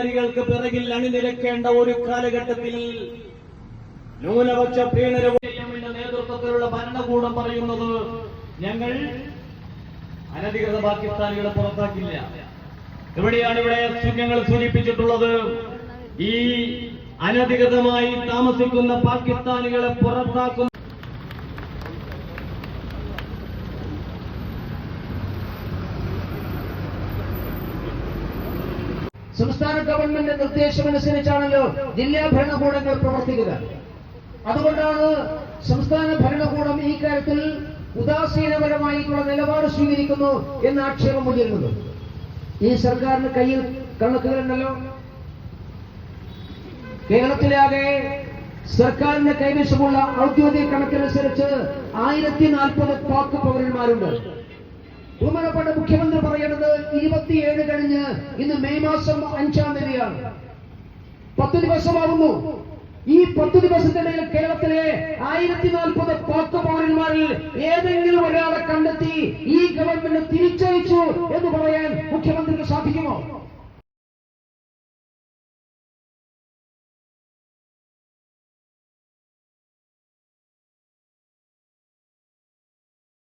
ൾക്ക് പിറകിൽ അണിനിരക്കേണ്ട ഒരു കാലഘട്ടത്തിൽ ന്യൂനപക്ഷ നേതൃത്വത്തിലുള്ള ഭരണകൂടം പറയുന്നത് ഞങ്ങൾ അനധികൃത പാകിസ്ഥാനികളെ പുറത്താക്കില്ല. എവിടെയാണ് ഇവിടെ ഞങ്ങൾ സൂചിപ്പിച്ചിട്ടുള്ളത്? ഈ അനധികൃതമായി താമസിക്കുന്ന പാകിസ്ഥാനികളെ പുറത്താക്കുന്ന സംസ്ഥാന ഗവൺമെന്റ് നിർദ്ദേശമനുസരിച്ചാണല്ലോ ജില്ലാ ഭരണകൂടങ്ങൾ പ്രവർത്തിക്കുക. അതുകൊണ്ടാണ് സംസ്ഥാന ഭരണകൂടം ഈ കാര്യത്തിൽ ഉദാസീനപരമായിട്ടുള്ള നിലപാട് സ്വീകരിക്കുന്നു എന്ന് ആക്ഷേപം ഉയരുന്നത്. ഈ സർക്കാരിന് കയ്യിൽ കണക്കുകളുണ്ടല്ലോ കേരളത്തിലാകെ സർക്കാരിന്റെ കൈവശമുള്ള ഔദ്യോഗിക കണക്കനുസരിച്ച് ആയിരത്തി നാൽപ്പത് പാക്ക് പൗരന്മാരുണ്ട്. ബഹുമാനപ്പെട്ട മുഖ്യമന്ത്രി പറയുന്നത് ഇരുപത്തിയേഴ് കഴിഞ്ഞ് ഇന്ന് മെയ് മാസം അഞ്ചാം തീയതിയാണ്. പത്ത് ദിവസമാകുന്നു ഈ പത്ത് ദിവസത്തിനിടയിൽ കേരളത്തിലെ ആയിരത്തി നാൽപ്പത് പാക്ക് പൗരന്മാരിൽ ഏതെങ്കിലും ഒരാളെ കണ്ടെത്തി ഈ ഗവൺമെന്റ് തിരിച്ചയച്ചു എന്ന് പറയാൻ മുഖ്യമന്ത്രിക്ക് സാധിക്കുമോ?